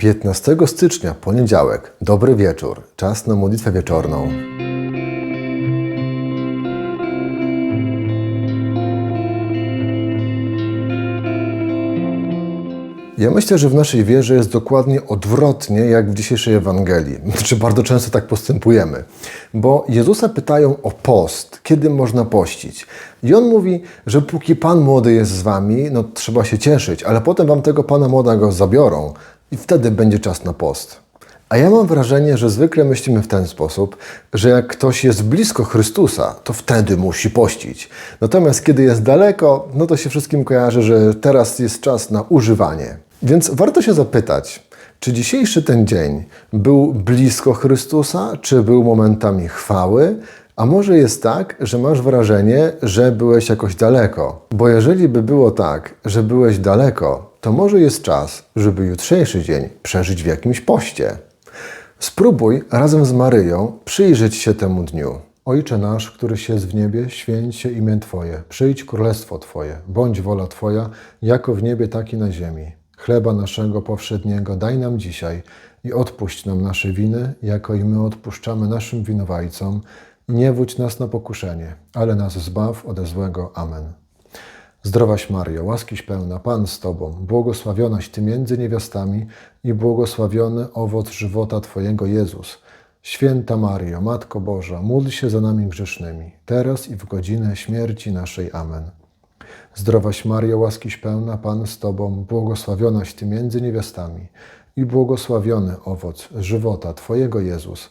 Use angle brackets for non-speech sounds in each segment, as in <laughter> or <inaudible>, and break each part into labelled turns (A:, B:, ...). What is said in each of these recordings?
A: 15 stycznia, poniedziałek. Dobry wieczór. Czas na modlitwę wieczorną. Ja myślę, że w naszej wierze jest dokładnie odwrotnie jak w dzisiejszej Ewangelii. <laughs> Znaczy, bardzo często tak postępujemy. Bo Jezusa pytają o post, kiedy można pościć. I on mówi, że póki Pan młody jest z wami, no trzeba się cieszyć, ale potem wam tego Pana młodego zabiorą i wtedy będzie czas na post. A ja mam wrażenie, że zwykle myślimy w ten sposób, że jak ktoś jest blisko Chrystusa, to wtedy musi pościć. Natomiast kiedy jest daleko, no to się wszystkim kojarzy, że teraz jest czas na używanie. Więc warto się zapytać, czy dzisiejszy ten dzień był blisko Chrystusa, czy był momentami chwały, a może jest tak, że masz wrażenie, że byłeś jakoś daleko? Bo jeżeli by było tak, że byłeś daleko, to może jest czas, żeby jutrzejszy dzień przeżyć w jakimś poście. Spróbuj razem z Maryją przyjrzeć się temu dniu. Ojcze nasz, któryś jest w niebie, święć się imię Twoje, przyjdź królestwo Twoje, bądź wola Twoja, jako w niebie, tak i na ziemi. Chleba naszego powszedniego daj nam dzisiaj i odpuść nam nasze winy, jako i my odpuszczamy naszym winowajcom. Nie wódź nas na pokuszenie, ale nas zbaw ode złego. Amen. Zdrowaś Mario, łaskiś pełna, Pan z Tobą, błogosławionaś Ty między niewiastami i błogosławiony owoc żywota Twojego Jezus. Święta Mario, Matko Boża, módl się za nami grzesznymi, teraz i w godzinę śmierci naszej. Amen. Zdrowaś Mario, łaskiś pełna, Pan z Tobą, błogosławionaś Ty między niewiastami i błogosławiony owoc żywota Twojego Jezus.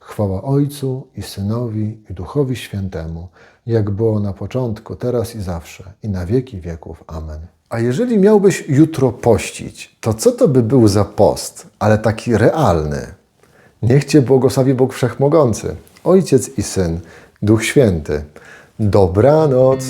A: Chwała Ojcu i Synowi i Duchowi Świętemu, jak było na początku, teraz i zawsze, i na wieki wieków. Amen. A jeżeli miałbyś jutro pościć, to co to by był za post, ale taki realny? Niech Cię błogosławi Bóg Wszechmogący, Ojciec i Syn, Duch Święty. Dobranoc.